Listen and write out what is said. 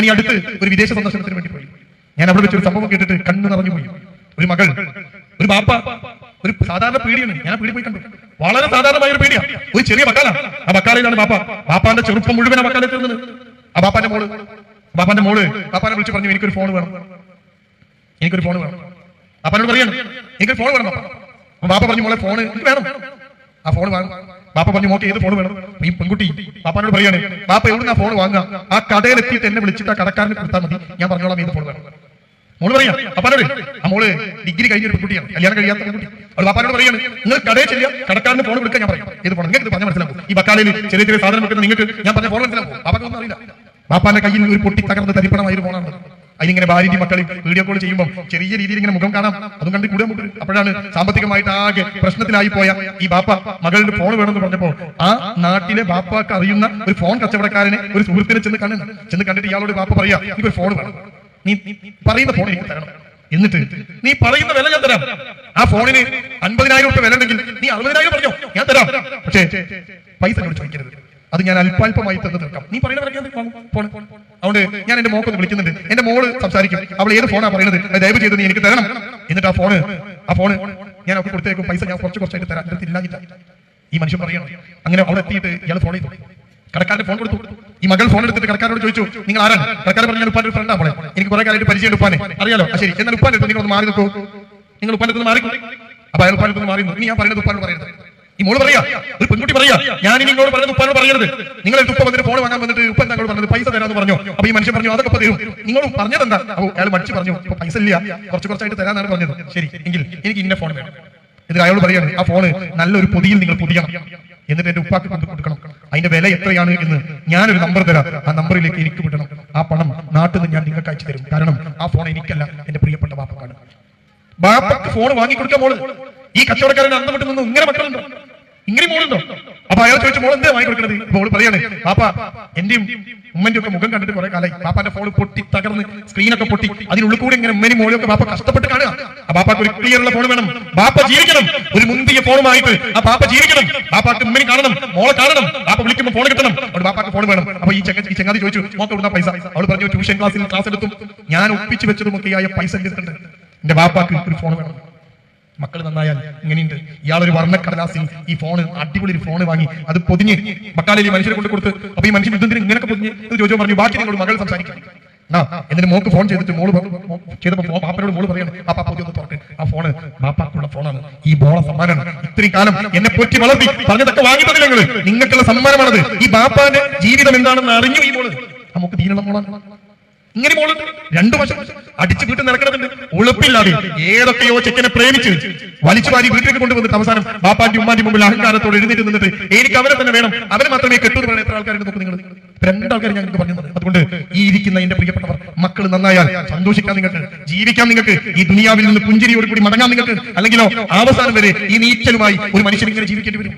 ഞാൻ ഈ അടുത്ത് ഒരു വിദേശ സന്ദർശനത്തിന് വേണ്ടി പോയി. ഞാൻ അവിടെ ഒരു സംഭവം കേട്ടിട്ട് കണ്ണു നിറഞ്ഞു പോയി. ഒരു മകൾ ഒരു ബാപ്പ ഒരു സാധാരണ പേടിയാണ്. ഞാൻ പേടി പോയി കണ്ടു. വളരെ സാധാരണമായ ഒരു പേടിയാണ് ഒരു ചെറിയ മക്കാലാണ് ആ മക്കാലയിലാണ് ബാപ്പ. ബാപ്പാന്റെ ചെറുപ്പം മുഴുവൻ ആ മക്കാലെ തീർന്നത്. ആ ബാപ്പാന്റെ മോൾ ബാപ്പാന്റെ മോൾ ബാപ്പാനെ വിളിച്ച് പറഞ്ഞു എനിക്കൊരു ഫോൺ വേണം. എനിക്കൊരു ഫോൺ വേണം. ബാപ്പാനോട് പറയാണ് എനിക്കൊരു ഫോൺ വേണം ബാപ്പ. ബാപ്പ പറഞ്ഞു മോളെ ഫോൺ എനിക്ക് വേണം. ആ ഫോൺ വാങ്ങും. ബാപ്പ പറഞ്ഞു മോക്ക് ഏത് ഫോൺ വേണം? ഈ പെൺകുട്ടി. ബാപ്പാനോട് പറയാണ് ബാപ്പ ആ ഫോൺ വാങ്ങുക? ആ കടയിൽ എത്തിയിട്ട് എന്നെ വിളിച്ചിട്ട് ആ കടക്കാരന് കൊടുത്താൽ മതി. ഞാൻ പറഞ്ഞോളാം ഏത് ഫോൺ വേണം. മോൾ പറയാം അപ്പാനോട് ആ മോൾ ഡിഗ്രി കഴിഞ്ഞ ഒരു പെൺകുട്ടിയാണ്. കല്യാണം കഴിയാത്ത പെൺകുട്ടി. അവൾ ബാപ്പാനോട് പറയാണ് നിങ്ങൾ കടയിൽ ചെല്ലുക കടക്കാരന് ഫോൺ കൊടുക്കാൻ ഞാൻ പറയാം. ഏത് ഫോൺ നിങ്ങൾക്ക് പറഞ്ഞാൽ മനസ്സിലാക്കും ഈ ബക്കാലയിൽ ചെറിയ ചെറിയ സാധനം വെക്കുന്ന നിങ്ങൾക്ക് ഞാൻ പറഞ്ഞ ഫോൺ മനസ്സിലാക്കും ബാപ്പാക്കൊന്നും അറിയില്ല. ബാപ്പാന്റെ കയ്യിൽ ഒരു പൊട്ടി തകർന്ന് തരിപ്പണമായ ഒരു ഫോണാണ് അതിനിങ്ങനെ ഭാര്യയും മക്കൾ വീഡിയോ കോൾ ചെയ്യുമ്പോൾ ചെറിയ രീതിയിൽ ഇങ്ങനെ മുഖം കാണാം. അതും കണ്ട് കൂടെ അപ്പോഴാണ് സാമ്പത്തികമായിട്ട് ആകെ പ്രശ്നത്തിലായി പോയ ഈ ബാപ്പ മകളുടെ ഫോൺ വേണമെന്ന് പറഞ്ഞപ്പോൾ ആ നാട്ടിലെ ബാപ്പാക്ക് അറിയുന്ന ഒരു ഫോൺ കച്ചവടക്കാരനെ ഒരു സുഹൃത്തിനെ ചെന്ന് കണ്ടു. ചെന്ന് കണ്ടിട്ട് ഇയാളോട് ബാപ്പ പറയാ ഒരു ഫോൺ വേണം. നീ പറയുന്ന ഫോൺ എനിക്ക് തരണം. എന്നിട്ട് നീ പറയുന്ന വില ഞാൻ തരാം. ആ ഫോണിന് അൻപതിനായിരം രൂപ വില ഉണ്ടെങ്കിൽ നീ അറുപതിനായിരം പറഞ്ഞോ. ഞാൻ തരാം. പക്ഷേ പൈസ ചോദിക്കരുത്. അത് ഞാൻ അല്പാൽപമായി തന്നു തീർക്കാം നീ ഫോൺ അതുകൊണ്ട് ഞാൻ എന്റെ മോക്കൊന്ന് വിളിക്കുന്നുണ്ട്. എന്റെ മോൾ സംസാരിക്കും. അവൾ ഏത് ഫോണാ പറയുന്നത് ദയവ് ചെയ്ത് നീ എനിക്ക് തരണം. എന്നിട്ട് ആ ഫോണ് ആ ഫോണ് ഞാൻ അവർക്ക് കൊടുത്തേക്കും. പൈസ ഞാൻ കുറച്ച് കുറച്ചായിട്ട് തരാം. എന്റെ അടുത്ത് ഈ മനുഷ്യൻ പറയണം. അങ്ങനെ അവിടെ എത്തിയിട്ട് ഇയാൾ ഫോൺ ചെയ്തു. കടക്കാരന്റെ ഫോൺ കൊടുത്തു. ഈ മകൾ ഫോൺ എടുത്തിട്ട് കടക്കാരോട് ചോദിച്ചു നിങ്ങൾ ആരാണ്? കടക്കാരൻ പറഞ്ഞു ഞാൻ ഉപ്പാന്റെ ഫ്രണ്ടാ പോലെ എനിക്ക് കുറെ കാലമായിട്ട് പരിചയം ഉപ്പാനെ. അറിയാലോ? ശരി. എന്നാൽ ഉപ്പാൻ അടുത്ത് നിങ്ങൾ ഒന്ന് മാറി നിൽക്കൂ. നിങ്ങൾ ഉപ്പാൻ അടുത്ത് മാറി അപ്പൊ അയാൾ ഉപ്പാൻ അടുത്ത് മാറി. ഇനി ഞാൻ പറയുന്നത് ഉപ്പാൻ പറയരുത്. ഈ മോൾ പറയാ ഒരു പെൺകുട്ടി പറയാ ഞാൻ ഇനി ഇങ്ങോട്ട് പറഞ്ഞത് ഉപ്പാനോട് പറയരുത്. നിങ്ങൾ ഉപ്പ വന്നിട്ട് ഫോൺ വാങ്ങാൻ വന്നിട്ട് ഉപ്പ എന്താ പറഞ്ഞത്? പൈസ തരാന്ന് പറഞ്ഞു? അപ്പൊ ഈ മനുഷ്യൻ പറഞ്ഞു അതൊക്കെ തരും. നിങ്ങൾ പറഞ്ഞത് എന്താ അപ്പൊ അയാൾ മടിച്ച് പറഞ്ഞു ഇപ്പൊ പൈസ ഇല്ല കുറച്ച് കുറച്ചായിട്ട് തരാന്നാണ് പറഞ്ഞത്. ശരി എങ്കിൽ എനിക്ക് ഇന്ന ഫോൺ വേണം. എന്നിട്ട് അയാളോട് പറയാണ് ആ ഫോണ് നല്ലൊരു പൊതിയിൽ നിങ്ങൾ പൊതിയണം. എന്നിട്ട് എന്റെ ഉപ്പാക്ക് കൊണ്ട് കൊടുക്കണം. അതിന്റെ വില എത്രയാണ് എന്ന് ഞാനൊരു നമ്പർ തരാം. ആ നമ്പറിലേക്ക് എനിക്ക് വിടണം. ആ പണം നാട്ടിൽ നിന്ന് ഞാൻ നിങ്ങൾക്ക് അയച്ചു തരും. കാരണം ആ ഫോൺ എനിക്കല്ല എന്റെ പ്രിയപ്പെട്ട ബാപ്പക്കാണ്. ബാപ്പക്ക് ഫോൺ വാങ്ങിക്കൊടുക്കാൻ മോൾ. ഈ കച്ചവടക്കാരൻ അന്ന് വിട്ട് നിന്ന് ഇങ്ങനെ അയാൾ ചോദിച്ചു മോൾ എന്താ വാങ്ങിക്കൊടുക്കണത് മോൾ പറയാണ് പാപ്പ എന്റെയും ഉമ്മന്റെ ഒക്കെ മുഖം കണ്ടിട്ട് കുറെ കാലായി. പാപ്പാന്റെ ഫോൺ പൊട്ടി തകർന്ന് സ്ക്രീനൊക്കെ പൊട്ടി. അതിനുള്ളിൽ കൂടെ ഇങ്ങനെ ഉമ്മനും മോളും ഒക്കെ പാപ്പ കഷ്ടപ്പെട്ട് കാണുക. ആ പാപ്പാക്ക് ഒരു ക്ലിയർ ഉള്ള ഫോൺ വേണം. പാപ്പ ജീവിക്കണം. ഒരു മുന്തിയ ഫോണുമായിട്ട് ആ പാപ്പ ജീവിക്കണം. പാപ്പാക്ക് ഉമ്മനെ കാണണം മോളെ കാണണം. പാപ്പ വിളിക്കുമ്പോൾ ഫോൺ കിട്ടണം. അവിടെ പാപ്പാക്ക് ഫോൺ വേണം. അപ്പൊ ഈ ചെങ്ങ ഈ ചങ്ങാതി ചോദിച്ചു മോക്ക് വിടുന്ന പൈസ? അവൾ പറഞ്ഞു ട്യൂഷൻ ക്ലാസ്സിൽ ക്ലാസ് എടുത്തും. ഞാൻ ഒപ്പിച്ചു വെച്ചതുമൊക്കെയായ പൈസ എടുത്തിട്ടുണ്ട് എന്റെ പാപ്പാക്ക് ഒരു ഫോൺ വേണം. മക്കൾ നന്നായാൽ ഇങ്ങനെയുണ്ട്. ഇയാളൊരു വർണക്കടലാസിൽ ഈ ഫോണ് അടിപൊളി ഒരു ഫോൺ വാങ്ങി അത് പൊതിഞ്ഞ് മക്കാലിൽ മനുഷ്യരെ കൊണ്ട് കൊടുത്ത് അപ്പൊ ഈ മനുഷ്യൻ യുദ്ധത്തിന് ഇങ്ങനെയൊക്കെ പൊതിഞ്ഞ് ചോദിച്ചു പറഞ്ഞു ബാക്കി നിങ്ങളോട് മകൾ സംസാരിക്കും ആ എന്നിട്ട് മോക്ക് ഫോൺ ചെയ്തിട്ട് മോൾ ചെയ്തപ്പോ പാപ്പനോട് മോൾ പറയാണ് പാപ്പ പൊതി ഒന്ന് തുറക്ക്. ആ ഫോണ് ബാപ്പാക്കുള്ള ഫോണാണ് ഈ ബോള സമ്മാനമാണ്. ഇത്രയും കാലം എന്നെ പൊറ്റി വളർത്തി പറഞ്ഞതൊക്കെ വാങ്ങി നിങ്ങൾ? നിങ്ങൾക്കുള്ള സമ്മാനമാണത്. ഈ ബാപ്പാന്റെ ജീവിതം എന്താണെന്ന് അറിഞ്ഞു ഈ മോൾ. നമുക്ക് ദീനുള്ള മോളാണ്. ഇങ്ങനെ മോളുണ്ട് രണ്ടു വശം അടിച്ചു വീട്ടിൽ നിറക്കണമെന്ന് ഉളുപ്പില്ലാതെ ഏതൊക്കെയോ ചെക്കനെ പ്രേമിച്ച് വലിച്ചു വാരി വീട്ടിലേക്ക് കൊണ്ടുവന്നിട്ട് അവസാനം ബാപ്പാന്റെ ഉമ്മാന്റെ മുമ്പിൽ അഹങ്കാരത്തോട് എഴുന്നേറ്റ് നിന്നിട്ട് എനിക്ക് അവരെ തന്നെ വേണം. അവരെ മാത്രമേ കെട്ടു പറയുന്ന എത്ര ആൾക്കാരെ നോക്കും നിങ്ങൾ രണ്ടാൾക്കാർ ഞാൻ നിങ്ങൾക്ക് പറഞ്ഞു അതുകൊണ്ട് ഈ ഇരിക്കുന്ന എന്റെ പ്രിയപ്പെട്ടവർ മക്കൾ നന്നായാൽ സന്തോഷിക്കാൻ നിങ്ങൾക്ക്. ജീവിക്കാൻ നിങ്ങൾക്ക്. ഈ ദുനിയാവിൽ നിന്ന് പുഞ്ചിരിയോട് കൂടി മടങ്ങാൻ നിങ്ങൾക്ക്. അല്ലെങ്കിലോ അവസാനം വരെ ഈ നീച്ചലുമായി ഒരു മനുഷ്യൻ ഇങ്ങനെ ജീവിക്കേണ്ടി വരും.